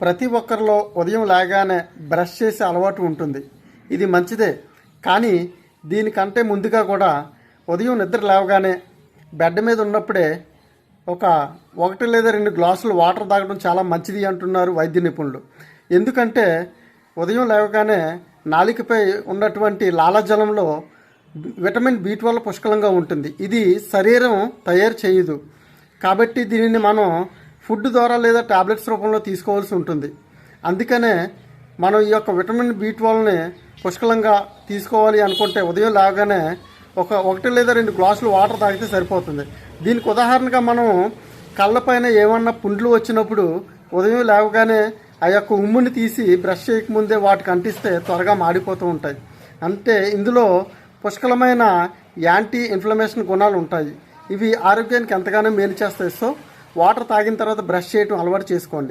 ప్రతి ఒక్కరిలో ఉదయం లేగానే బ్రష్ చేసే అలవాటు ఉంటుంది. ఇది మంచిదే. కానీ దీనికంటే ముందుగా కూడా ఉదయం నిద్ర లేవగానే బెడ్ మీద ఉన్నప్పుడే ఒక ఒకటి లేదా రెండు గ్లాసులు వాటర్ తాగడం చాలా మంచిది అంటున్నారు వైద్య నిపుణులు. ఎందుకంటే ఉదయం లేవగానే నాలికపై ఉన్నటువంటి లాలాజలంలో విటమిన్ బి ట్వెల్వ్ పుష్కలంగా ఉంటుంది. ఇది శరీరం తయారు చేయదు. కాబట్టి దీనిని మనం ఫుడ్ ద్వారా లేదా టాబ్లెట్స్ రూపంలో తీసుకోవాల్సి ఉంటుంది. అందుకనే మనం ఈ యొక్క విటమిన్ బి ట్వెల్వ్ని పుష్కలంగా తీసుకోవాలి అనుకుంటే ఉదయం లేవగానే ఒక ఒకటి లేదా రెండు గ్లాసులు వాటర్ తాగితే సరిపోతుంది. దీనికి ఉదాహరణగా మనం కళ్ళపైన ఏమన్నా పుండ్లు వచ్చినప్పుడు ఉదయం లేవగానే ఆ యొక్క ఉమ్ముని తీసి బ్రష్ చేయకముందే వాటికి అంటిస్తే త్వరగా మాడిపోతూ ఉంటాయి. అంటే ఇందులో పుష్కలమైన యాంటీ ఇన్ఫ్లమేషన్ గుణాలు ఉంటాయి. ఇవి ఆరోగ్యానికి ఎంతగానో మేలు చేస్తాయి. సో వాటర్ తాగిన తర్వాత బ్రష్ చేయటం అలవాటు చేసుకోండి.